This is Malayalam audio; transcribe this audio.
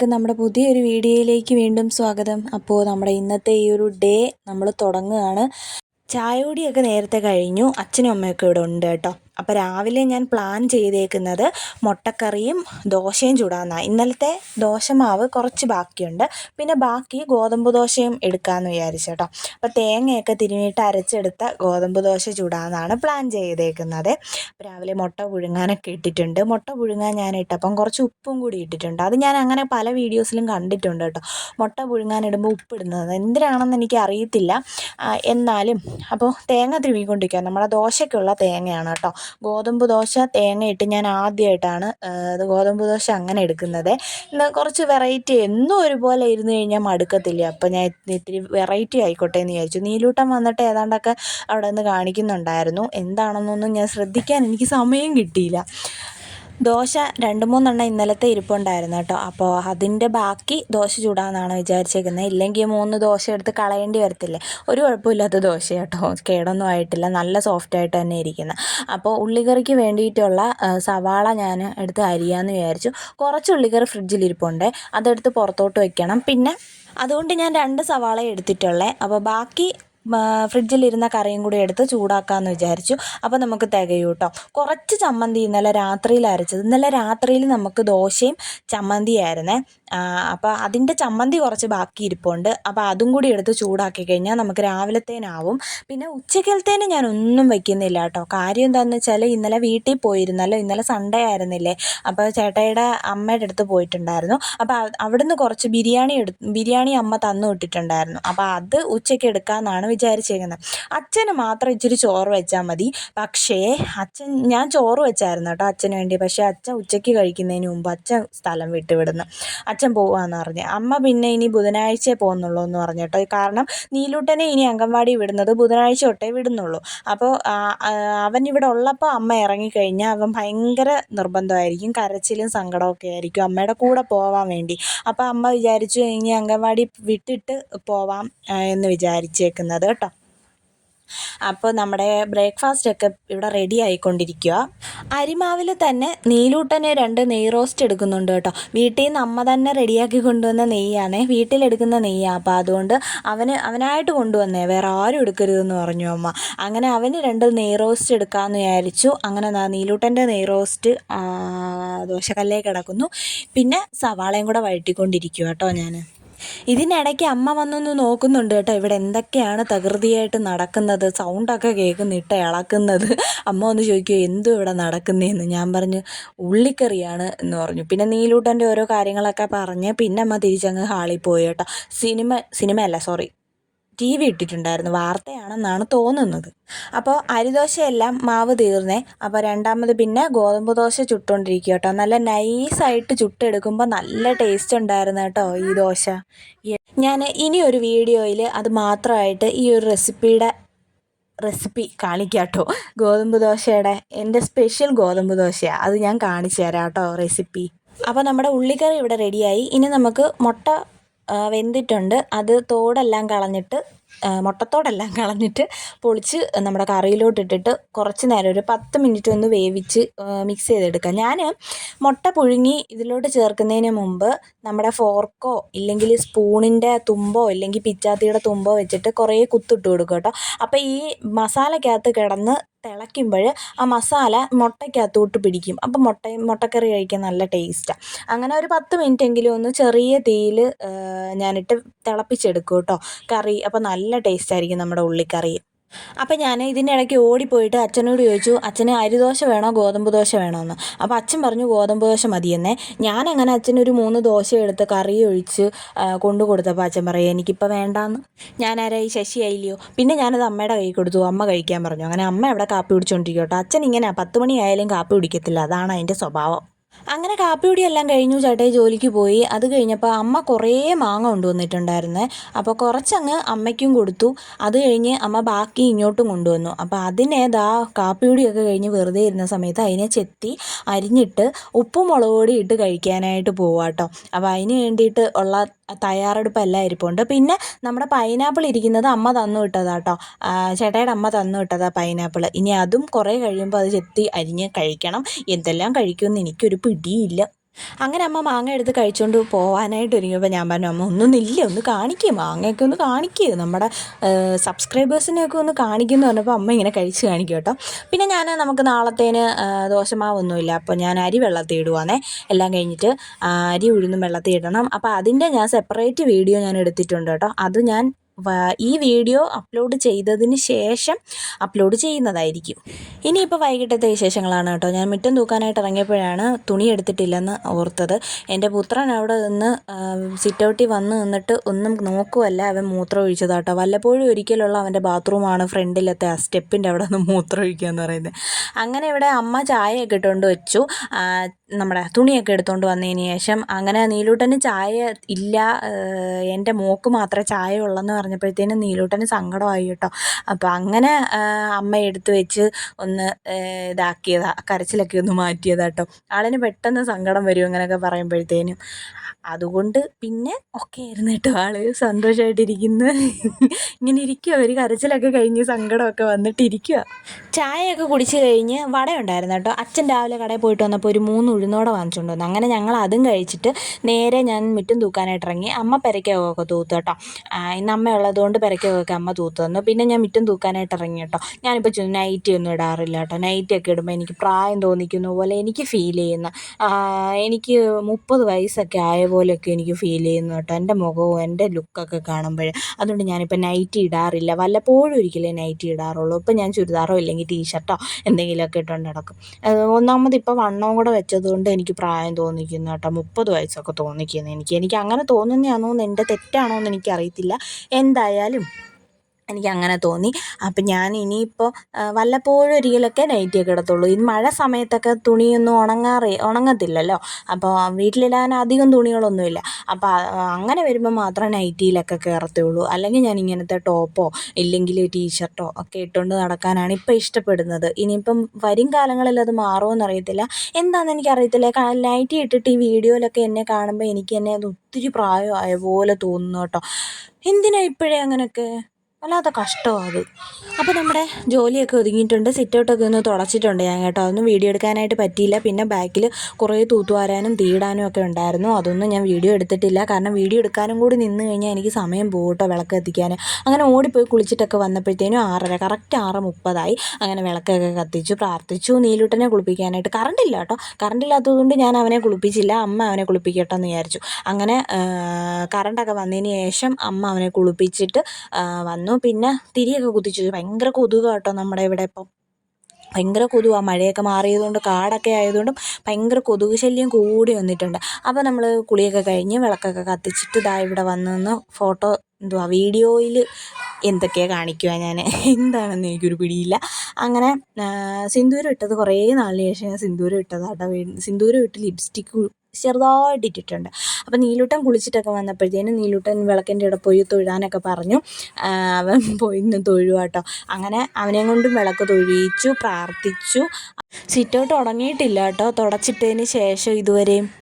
എല്ലാവർക്കും നമ്മുടെ പുതിയൊരു വീഡിയോയിലേക്ക് വീണ്ടും സ്വാഗതം. അപ്പോൾ നമ്മുടെ ഇന്നത്തെ ഈ ഒരു ഡേ നമ്മൾ തുടങ്ങുകയാണ്. ചായോടിയൊക്കെ നേരത്തെ കഴിഞ്ഞു. അച്ഛനും അമ്മയൊക്കെ ഇവിടെ ഉണ്ട് കേട്ടോ. അപ്പോൾ രാവിലെ ഞാൻ പ്ലാൻ ചെയ്തേക്കുന്നത് മുട്ടക്കറിയും ദോശയും ചൂടാന്നാണ് ഇന്നലത്തെ ദോശമാവ് കുറച്ച് ബാക്കിയുണ്ട്. പിന്നെ ബാക്കി ഗോതമ്പ് ദോശയും എടുക്കാമെന്ന് വിചാരിച്ചു കേട്ടോ അപ്പോൾ തേങ്ങയൊക്കെ തിരുമിയിട്ട് അരച്ചെടുത്ത ഗോതമ്പ് ദോശ ചൂടാന്നാണ് പ്ലാൻ ചെയ്തേക്കുന്നത്. രാവിലെ മുട്ട പുഴുങ്ങാനൊക്കെ ഇട്ടിട്ടുണ്ട്. മുട്ട പുഴുങ്ങാൻ ഞാൻ ഇട്ടപ്പം കുറച്ച് ഉപ്പും കൂടി ഇട്ടിട്ടുണ്ട്. അത് ഞാൻ അങ്ങനെ പല വീഡിയോസിലും കണ്ടിട്ടുണ്ട് കേട്ടോ. മുട്ട പുഴുങ്ങാൻ ഇടുമ്പോൾ ഉപ്പിടുന്നത് എന്തിനാണെന്ന് എനിക്ക് അറിയത്തില്ല എന്നാലും അപ്പോൾ തേങ്ങ തിരുമിക്കൊണ്ടിരിക്കുക നമ്മുടെ ദോശയ്ക്കുള്ള തേങ്ങയാണ് കേട്ടോ. ഗോതമ്പ് ദോശ തേങ്ങയിട്ട് ഞാൻ ആദ്യമായിട്ടാണ് അത് ഗോതമ്പ് ദോശ അങ്ങനെ എടുക്കുന്നത്. കുറച്ച് വെറൈറ്റി എന്നും ഒരുപോലെ ഇരുന്ന് കഴിഞ്ഞാൽ മടുക്കത്തില്ല. അപ്പോൾ ഞാൻ ഇത്തിരി വെറൈറ്റി ആയിക്കോട്ടെ എന്ന് വിചാരിച്ചു. നീലൂട്ടം വന്നിട്ട് ഏതാണ്ടൊക്കെ അവിടെ നിന്ന് കാണിക്കുന്നുണ്ടായിരുന്നു. എന്താണെന്നൊന്നും ഞാൻ ശ്രദ്ധിക്കാൻ എനിക്ക് സമയം കിട്ടിയില്ല. ദോശ രണ്ട് മൂന്നെണ്ണം ഇന്നലത്തെ ഇരിപ്പുണ്ടായിരുന്നു കേട്ടോ. അപ്പോൾ അതിന്റെ ബാക്കി ദോശ ചൂടാന്നാണ് വിചാരിച്ചേക്കുന്നത് ഇല്ലെങ്കിൽ മൂന്ന് ദോശ എടുത്ത് കളയേണ്ടി വരത്തില്ലേ? ഒരു കുഴപ്പമില്ലാത്ത ദോശ കേട്ടോ. കേടൊന്നും ആയിട്ടില്ല. നല്ല സോഫ്റ്റ് ആയിട്ട് തന്നെ ഇരിക്കുന്നത് അപ്പോൾ ഉള്ളിക്കറിക്ക് വേണ്ടിയിട്ടുള്ള സവാള ഞാൻ എടുത്ത് അരിയാന്ന് വിചാരിച്ചു. കുറച്ച് ഉള്ളിക്കറി ഫ്രിഡ്ജിലിരിപ്പുണ്ട് അതെടുത്ത് പുറത്തോട്ട് വയ്ക്കണം പിന്നെ അതുകൊണ്ട് ഞാൻ രണ്ട് സവാള എടുത്തിട്ടുള്ളത് അപ്പോൾ ബാക്കി ഫ്രിഡ്ജിലിരുന്ന കറിയും കൂടി എടുത്ത് ചൂടാക്കാമെന്ന് വിചാരിച്ചു. അപ്പോൾ നമുക്ക് തികയും കേട്ടോ കുറച്ച് ചമ്മന്തി ഇന്നലെ രാത്രിയിൽ അരച്ചത്. ഇന്നലെ രാത്രിയിൽ നമുക്ക് ദോശയും ചമ്മന്തിയായിരുന്നേ. അപ്പോൾ അതിന്റെ ചമ്മന്തി കുറച്ച് ബാക്കി ഇരിപ്പുണ്ട്. അപ്പോൾ അതും കൂടി എടുത്ത് ചൂടാക്കി കഴിഞ്ഞാൽ നമുക്ക് രാവിലത്തേനാവും. പിന്നെ ഉച്ചക്കലത്തേന് ഞാൻ ഒന്നും വയ്ക്കുന്നില്ല കേട്ടോ. കാര്യം എന്താണെന്ന് വെച്ചാൽ ഇന്നലെ വീട്ടിൽ പോയിരുന്നല്ലോ. ഇന്നലെ സൺഡേ ആയിരുന്നില്ലേ. അപ്പോൾ ചേട്ടയുടെ അമ്മയുടെ അടുത്ത് പോയിട്ടുണ്ടായിരുന്നു. അപ്പോൾ അവിടുന്ന് കുറച്ച് ബിരിയാണി എടു ബിരിയാണി അമ്മ തന്നു വിട്ടിട്ടുണ്ടായിരുന്നു. അപ്പോൾ അത് ഉച്ചയ്ക്ക് എടുക്കാമെന്നാണ് വിചാരിച്ചേക്കുന്നത് അച്ഛന് മാത്രം ഇച്ചിരി ചോറ് വെച്ചാൽ മതി. പക്ഷേ അച്ഛൻ ഞാൻ ചോറ് വെച്ചായിരുന്നു കേട്ടോ അച്ഛന് വേണ്ടി. പക്ഷേ അച്ഛൻ ഉച്ചയ്ക്ക് കഴിക്കുന്നതിന് മുമ്പ് അച്ഛൻ സ്ഥലം വിട്ട് വിടുന്നു അച്ഛൻ പോവാന്ന് പറഞ്ഞു. അമ്മ പിന്നെ ഇനി ബുധനാഴ്ചയെ പോകുന്നുള്ളൂ എന്ന് പറഞ്ഞു കേട്ടോ. കാരണം നീലൂട്ടനെ ഇനി അംഗൻവാടി വിടുന്നത് ബുധനാഴ്ച തൊട്ടേ വിടുന്നുള്ളൂ. അപ്പോൾ അവൻ ഇവിടെ ഉള്ളപ്പോൾ അമ്മ ഇറങ്ങിക്കഴിഞ്ഞാൽ അവൻ ഭയങ്കര നിർബന്ധമായിരിക്കും. കരച്ചിലും സങ്കടമൊക്കെ ആയിരിക്കും അമ്മയുടെ കൂടെ പോവാൻ വേണ്ടി. അപ്പോൾ അമ്മ വിചാരിച്ചു ഇനി അംഗൻവാടി വിട്ടിട്ട് പോവാം എന്ന് വിചാരിച്ചേക്കുന്നത്. കേട്ടോ. അപ്പോൾ നമ്മുടെ ബ്രേക്ക്ഫാസ്റ്റ് ഒക്കെ ഇവിടെ റെഡി ആയിക്കൊണ്ടിരിക്കുക അരിമാവിൽ തന്നെ നീലൂട്ടന് രണ്ട് നെയ് റോസ്റ്റ് എടുക്കുന്നുണ്ട് കേട്ടോ. വീട്ടിൽ നിന്ന് അമ്മ തന്നെ റെഡിയാക്കി കൊണ്ടുവന്ന നെയ്യാണ്. വീട്ടിലെടുക്കുന്ന നെയ്യാണ് അപ്പോൾ അതുകൊണ്ട് അവന് അവനായിട്ട് കൊണ്ടുവന്നേ. വേറെ ആരും എടുക്കരുതെന്ന് പറഞ്ഞു അമ്മ. അങ്ങനെ അവന് രണ്ട് നെയ് റോസ്റ്റ് എടുക്കാമെന്ന് വിചാരിച്ചു. അങ്ങനെ നീലൂട്ടന്റെ നെയ് റോസ്റ്റ് ദോശക്കല്ലേ കിടക്കുന്നു. പിന്നെ സവാളയും കൂടെ വഴറ്റിക്കൊണ്ടിരിക്കുക കേട്ടോ ഞാൻ ഇതിനിടയ്ക്ക് അമ്മ വന്നൊന്ന് നോക്കുന്നുണ്ട് കേട്ടോ. ഇവിടെ എന്തൊക്കെയാണ് തകൃതിയായിട്ട് നടക്കുന്നത്? സൗണ്ടൊക്കെ കേൾക്കുന്നിട്ട് ഇളക്കുന്നത്. അമ്മ ഒന്ന് ചോദിക്കുമോ എന്തും ഇവിടെ നടക്കുന്നതെന്ന് ഞാൻ പറഞ്ഞു ഉള്ളിക്കറിയാണ് എന്ന് പറഞ്ഞു. പിന്നെ നീലൂട്ടന്റെ ഓരോ കാര്യങ്ങളൊക്കെ പറഞ്ഞ് പിന്നെ അമ്മ തിരിച്ചങ്ങ് ഹാളിൽ പോയി കേട്ടോ. സിനിമ സിനിമയല്ല സോറി ടി വി ഇട്ടിട്ടുണ്ടായിരുന്നു. വാർത്തയാണെന്നാണ് തോന്നുന്നത്. അപ്പോൾ അരിദോശയെല്ലാം മാവ് തീർന്നേ. അപ്പോൾ രണ്ടാമത് പിന്നെ ഗോതമ്പ് ദോശ ചുട്ടുകൊണ്ടിരിക്കുക കേട്ടോ നല്ല നൈസായിട്ട് ചുട്ടെടുക്കുമ്പോൾ നല്ല ടേസ്റ്റ് ഉണ്ടായിരുന്നു കേട്ടോ ഈ ദോശ. ഞാൻ ഇനി ഒരു വീഡിയോയിൽ അത് മാത്രമായിട്ട് ഈ ഒരു റെസിപ്പിയുടെ റെസിപ്പി കാണിക്കാം കേട്ടോ ഗോതമ്പ് ദോശയുടെ എന്റെ സ്പെഷ്യൽ ഗോതമ്പ് ദോശയാണ് അത് ഞാൻ കാണിച്ചു തരാം കേട്ടോ റെസിപ്പി അപ്പോൾ നമ്മുടെ ഉള്ളിക്കറി ഇവിടെ റെഡിയായി ഇനി നമുക്ക് മുട്ട വെന്തിട്ടുണ്ട്. അത് തോടെല്ലാം കളഞ്ഞിട്ട് മുട്ടത്തോടെല്ലാം കളഞ്ഞിട്ട് പൊളിച്ച് നമ്മുടെ കറിയിലോട്ടിട്ടിട്ട് കുറച്ച് നേരം ഒരു പത്ത് മിനിറ്റ് ഒന്ന് വേവിച്ച് മിക്സ് ചെയ്തെടുക്കുക ഞാൻ മുട്ട പുഴുങ്ങി ഇതിലോട്ട് ചേർക്കുന്നതിന് മുമ്പ് നമ്മുടെ ഫോർക്കോ ഇല്ലെങ്കിൽ സ്പൂണിന്റെ തുമ്പോ ഇല്ലെങ്കിൽ പിച്ചാത്തിയുടെ തുമ്പോ വെച്ചിട്ട് കുറേ കുത്തിട്ട് കൊടുക്കും കേട്ടോ. അപ്പോൾ ഈ മസാലക്കകത്ത് കിടന്ന് തിളയ്ക്കുമ്പോൾ ആ മസാല മുട്ടയ്ക്കകത്തോട്ട് പിടിക്കും. അപ്പം മുട്ട മുട്ടക്കറി കഴിക്കാൻ നല്ല ടേസ്റ്റാണ് അങ്ങനെ ഒരു പത്ത് മിനിറ്റ് എങ്കിലും ഒന്ന് ചെറിയ തീയിൽ ഞാനിട്ട് തിളപ്പിച്ചെടുക്കും കേട്ടോ. കറി അപ്പോൾ നല്ല ടേസ്റ്റായിരിക്കും നമ്മുടെ ഉള്ളിക്കറി. അപ്പം ഞാൻ ഇതിന്റെ ഇടയ്ക്ക് ഓടിപ്പോയിട്ട് അച്ഛനോട് ചോദിച്ചു അച്ഛന് അരിദോശ വേണോ ഗോതമ്പ് ദോശ വേണോ എന്ന് അപ്പോൾ അച്ഛൻ പറഞ്ഞു ഗോതമ്പ് ദോശ മതിയെന്നേ. ഞാനങ്ങനെ അച്ഛനൊരു മൂന്ന് ദോശ എടുത്ത് കറി ഒഴിച്ച് കൊണ്ടു കൊടുത്തപ്പോൾ അച്ഛൻ പറയും എനിക്കിപ്പോൾ വേണ്ടാന്ന്. ഞാനാരായി ശശി ആയില്ലയോ? പിന്നെ ഞാനത് അമ്മയുടെ കൈ കൊടുത്തു അമ്മ കഴിക്കാൻ പറഞ്ഞു. അങ്ങനെ അമ്മ അവിടെ കാപ്പി കുടിച്ചുകൊണ്ടിരിക്കും കേട്ടോ അച്ഛൻ ഇങ്ങനെ പത്ത് മണിയായാലും കാപ്പി കുടിക്കത്തില്ല. അതാണ് അതിന്റെ സ്വഭാവം. അങ്ങനെ കാപ്പിയുടിയെല്ലാം കഴിഞ്ഞു ചേട്ടായി ജോലിക്ക് പോയി. അത് കഴിഞ്ഞപ്പോൾ അമ്മ കുറേ മാങ്ങ കൊണ്ടുവന്നിട്ടുണ്ടായിരുന്നേ. അപ്പോൾ കുറച്ചങ്ങ് അമ്മയ്ക്കും കൊടുത്തു. അത് കഴിഞ്ഞ് അമ്മ ബാക്കി ഇങ്ങോട്ടും കൊണ്ടുവന്നു. അപ്പോൾ അതിനെ കാപ്പിയുടിയൊക്കെ കഴിഞ്ഞ് വെറുതെ ഇരുന്ന സമയത്ത് അതിനെ ചെത്തി അരിഞ്ഞിട്ട് ഉപ്പും മുളക് പൊടി ഇട്ട് കഴിക്കാനായിട്ട് പോവാട്ടോ. അപ്പോൾ അതിന് വേണ്ടിയിട്ട് ഉള്ള തയ്യാറെടുപ്പെല്ലാം ഇരിപ്പുണ്ട്. പിന്നെ നമ്മുടെ പൈനാപ്പിൾ ഇരിക്കുന്നത് അമ്മ തന്നു വിട്ടതാട്ടോ ചേട്ടായിയുടെ അമ്മ തന്നു വിട്ടതാണ് പൈനാപ്പിൾ ഇനി അതും കുറേ കഴിയുമ്പോൾ അത് ചെത്തി അരിഞ്ഞ് കഴിക്കണം. എന്തെല്ലാം കഴിക്കുമെന്ന് എനിക്കൊരു പിടിയില്ല അങ്ങനെ അമ്മ മാങ്ങ എടുത്ത് കഴിച്ചുകൊണ്ട് പോകാനായിട്ട് ഒരുങ്ങിയപ്പോൾ ഞാൻ പറഞ്ഞു അമ്മ ഒന്നും ഇല്ല ഒന്ന് കാണിക്കുക മാങ്ങയൊക്കെ ഒന്ന് കാണിക്കുക നമ്മുടെ സബ്സ്ക്രൈബേഴ്സിനെയൊക്കെ ഒന്ന് കാണിക്കുമെന്ന് പറഞ്ഞപ്പോൾ അമ്മ ഇങ്ങനെ കഴിച്ച് കാണിക്കും കേട്ടോ. പിന്നെ ഞാൻ നമുക്ക് നാളത്തേന് ദോശമാവൊന്നുമില്ല. അപ്പോൾ ഞാൻ അരി വെള്ളത്തിൽ ഇടുവാണേ. എല്ലാം കഴിഞ്ഞിട്ട് അരി ഉഴുന്നും വെള്ളത്തിൽ ഇടണം. അപ്പോൾ അതിന്റെ ഞാൻ സെപ്പറേറ്റ് വീഡിയോ ഞാൻ എടുത്തിട്ടുണ്ട് കേട്ടോ. അത് ഞാൻ ഈ വീഡിയോ അപ്ലോഡ് ചെയ്തതിന് ശേഷം അപ്ലോഡ് ചെയ്യുന്നതായിരിക്കും. ഇനിയിപ്പോൾ വൈകിട്ടത്തെ വിശേഷങ്ങളാണ് കേട്ടോ. ഞാൻ മുറ്റം തൂക്കാനായിട്ട് ഇറങ്ങിയപ്പോഴാണ് തുണി എടുത്തിട്ടില്ലെന്ന് ഓർത്തത്. എന്റെ പുത്രൻ അവിടെ നിന്ന് സിറ്റൗട്ടി വന്ന് നിന്നിട്ട് ഒന്നും നോക്കുമല്ല അവൻ മൂത്രം ഒഴിച്ചതാട്ടോ വല്ലപ്പോഴും ഒരിക്കലുള്ള അവന്റെ ബാത്റൂമാണ് ഫ്രണ്ടിലത്തെ ആ സ്റ്റെപ്പിന്റെ അവിടെ നിന്ന് മൂത്രം ഒഴിക്കുക എന്ന് പറയുന്നത്. അങ്ങനെ ഇവിടെ അമ്മ ചായയൊക്കെ ഇട്ടുകൊണ്ട് വെച്ചു. നമ്മുടെ തുണിയൊക്കെ എടുത്തുകൊണ്ട് വന്നതിന് ശേഷം അങ്ങനെ നീലൂട്ടന് ചായ ഇല്ല എന്റെ മോക്ക് മാത്രമേ ചായ ഉള്ളെന്ന് പറഞ്ഞപ്പോഴത്തേനും നീലൂട്ടന് സങ്കടമായി കേട്ടോ. അപ്പോൾ അങ്ങനെ അമ്മ എടുത്ത് വെച്ച് ഒന്ന് ഇതാക്കിയതാ കരച്ചിലൊക്കെ ഒന്ന് മാറ്റിയതാ കേട്ടോ. ആളിന് പെട്ടെന്ന് സങ്കടം വരും അങ്ങനെയൊക്കെ പറയുമ്പോഴത്തേനും. അതുകൊണ്ട് പിന്നെ ഒക്കെ ആയിരുന്നു കേട്ടോ ആൾ സന്തോഷമായിട്ടിരിക്കുന്നു ഇങ്ങനെ ഇരിക്കുക ഒരു കരച്ചിലൊക്കെ കഴിഞ്ഞ് സങ്കടമൊക്കെ വന്നിട്ട് ഇരിക്കുക ചായയൊക്കെ കുടിച്ച് കഴിഞ്ഞ് വട ഉണ്ടായിരുന്നു കേട്ടോ. അച്ഛൻ രാവിലെ കടയിൽ പോയിട്ട് വന്നപ്പോൾ ഒരു മൂന്ന് ഉഴുന്നോടെ വാങ്ങിച്ചുകൊണ്ട് വന്നു അങ്ങനെ ഞങ്ങൾ അതും കഴിച്ചിട്ട് നേരെ ഞാൻ മുറ്റും തൂക്കാനായിട്ട് ഇറങ്ങി അമ്മ പെരയ്ക്കകമൊക്കെ തൂത്തു കേട്ടോ. ഇന്ന് അമ്മ ഉള്ളതുകൊണ്ട് പെരയ്ക്കകമൊക്കെ അമ്മ തൂത്ത് തന്നു. പിന്നെ ഞാൻ മുറ്റും തൂക്കാനായിട്ട് ഇറങ്ങി കേട്ടോ ഞാനിപ്പോൾ നൈറ്റി ഒന്നും ഇടാറില്ല കേട്ടോ. നൈറ്റി ഒക്കെ ഇടുമ്പോൾ എനിക്ക് പ്രായം തോന്നിക്കുന്ന പോലെ എനിക്ക് ഫീൽ ചെയ്യുന്ന എനിക്ക് മുപ്പത് വയസ്സൊക്കെ ആയ പോലെയൊക്കെ എനിക്ക് ഫീൽ ചെയ്യുന്നു കേട്ടോ. എന്റെ മുഖവും എന്റെ ലുക്കൊക്കെ കാണുമ്പോൾ അതുകൊണ്ട് ഞാനിപ്പോൾ നൈറ്റി ഇടാറില്ല. വല്ലപ്പോഴും ഒരിക്കലേ നൈറ്റി ഇടാറുള്ളൂ. ഇപ്പം ഞാൻ ചുരിദാറോ ഇല്ലെങ്കിൽ ടീഷർട്ടോ എന്തെങ്കിലുമൊക്കെ ഇട്ടുകൊണ്ട് നടക്കും. ഒന്നാമത് ഇപ്പോൾ വണ്ണവും കൂടെ വെച്ചതുകൊണ്ട് എനിക്ക് പ്രായം തോന്നിക്കുന്നു കേട്ടോ. മുപ്പത് വയസ്സൊക്കെ തോന്നിക്കുന്നു എനിക്ക്. എനിക്ക് അങ്ങനെ തോന്നുന്നതാണോ എന്ന് എന്റെ തെറ്റാണോ എന്ന് എനിക്കറിയത്തില്ല. എന്തായാലും എനിക്ക് അങ്ങനെ തോന്നി. അപ്പം ഞാൻ ഇനിയിപ്പോൾ വല്ലപ്പോഴും ഒരിക്കലൊക്കെ നൈറ്റിയൊക്കെ ഇടത്തുള്ളൂ. ഈ മഴ സമയത്തൊക്കെ തുണിയൊന്നും ഉണങ്ങാറേ ഉണങ്ങത്തില്ലല്ലോ. അപ്പോൾ വീട്ടിലിടാൻ അധികം തുണികളൊന്നുമില്ല. അപ്പോൾ അങ്ങനെ വരുമ്പോൾ മാത്രം നൈറ്റിയിലൊക്കെ കയറത്തുള്ളൂ. അല്ലെങ്കിൽ ഞാൻ ഇങ്ങനത്തെ ടോപ്പോ ഇല്ലെങ്കിൽ ടീഷർട്ടോ ഒക്കെ ഇട്ടുകൊണ്ട് നടക്കാനാണ് ഇപ്പോൾ ഇഷ്ടപ്പെടുന്നത്. ഇനിയിപ്പം വരും കാലങ്ങളിൽ അത് മാറുമെന്ന് അറിയത്തില്ല എന്താണെന്ന് എനിക്കറിയത്തില്ല. നൈറ്റി ഇട്ടിട്ട് ഈ വീഡിയോയിലൊക്കെ എന്നെ കാണുമ്പോൾ എനിക്ക് തന്നെ അത് ഒത്തിരി പ്രായമായ പോലെ തോന്നുന്നു കേട്ടോ. എന്തിനാ ഇപ്പോഴേ അങ്ങനെയൊക്കെ? വല്ലാത്ത കഷ്ടമാണ് അത്. അപ്പോൾ നമ്മുടെ ജോലിയൊക്കെ ഒതുങ്ങിയിട്ടുണ്ട്. സിറ്റൗട്ടൊക്കെ ഒന്ന് തുടച്ചിട്ടുണ്ട് ഞാൻ കേട്ടോ. അതൊന്നും വീഡിയോ എടുക്കാനായിട്ട് പറ്റിയില്ല. പിന്നെ ബാക്കിൽ കുറേ തൂത്തുവാരാനും തീടാനും ഒക്കെ ഉണ്ടായിരുന്നു. അതൊന്നും ഞാൻ വീഡിയോ എടുത്തിട്ടില്ല. കാരണം വീഡിയോ എടുക്കാനും കൂടി നിന്ന് കഴിഞ്ഞാൽ എനിക്ക് സമയം പോകട്ടോ വിളക്ക് എത്തിക്കാൻ അങ്ങനെ ഓടിപ്പോയി കുളിച്ചിട്ടൊക്കെ വന്നപ്പോഴത്തേനും ആറര കറക്റ്റ് ആറ് മുപ്പതായി. അങ്ങനെ വിളക്കൊക്കെ കത്തിച്ചു പ്രാർത്ഥിച്ചു. നീലൂട്ടനെ കുളിപ്പിക്കാനായിട്ട് കറണ്ട് ഇല്ല കേട്ടോ. ഇല്ലാത്തതുകൊണ്ട് ഞാൻ അവനെ കുളിപ്പിച്ചില്ല. അമ്മ അവനെ കുളിപ്പിക്കട്ടെ എന്ന് വിചാരിച്ചു. അങ്ങനെ കറണ്ടൊക്കെ വന്നതിന് ശേഷം അമ്മ അവനെ കുളിപ്പിച്ചിട്ട് വന്നു. വന്നു. പിന്നെ തിരിയൊക്കെ കുതിച്ചു. ഭയങ്കര കൊതുക് കേട്ടോ നമ്മുടെ ഇവിടെ ഇപ്പം. ഭയങ്കര കൊതുവാണ് മഴയൊക്കെ മാറിയതുകൊണ്ട് കാടൊക്കെ ആയതുകൊണ്ടും ഭയങ്കര കൊതുക് ശല്യം കൂടി വന്നിട്ടുണ്ട്. അപ്പോൾ നമ്മൾ കുളിയൊക്കെ കഴിഞ്ഞ് വിളക്കൊക്കെ കത്തിച്ചിട്ട് ഇതാ ഇവിടെ വന്ന് ഫോട്ടോ എന്തുവാ വീഡിയോയിൽ എന്തൊക്കെയാണ് കാണിക്കുക ഞാൻ എന്താണെന്ന് എനിക്കൊരു പിടിയില്ല. അങ്ങനെ സിന്ദൂരം ഇട്ടത് കുറേ നാളിന് ശേഷം ഞാൻ സിന്ദൂരം ഇട്ടതാട്ടോ. സിന്ദൂരം ഇട്ട് ലിപ്സ്റ്റിക്ക് ചെറുതായിട്ട് ഇട്ടിട്ടുണ്ട് അപ്പോൾ നീലൂട്ടൻ കുളിച്ചിട്ടൊക്കെ വന്നപ്പോഴത്തേനും നീലൂട്ടൻ വിളക്കിന്റെ ഇവിടെ പോയി തൊഴാനൊക്കെ പറഞ്ഞു. അവൻ പോയി നിന്ന് തൊഴുവാട്ടോ അങ്ങനെ അവനെയും കൊണ്ടും വിളക്ക് തൊഴിയിച്ചു പ്രാർത്ഥിച്ചു. സിറ്റൗട്ട് ഉടങ്ങിയിട്ടില്ല കേട്ടോ തുടച്ചിട്ടതിന് ശേഷം ഇതുവരെയും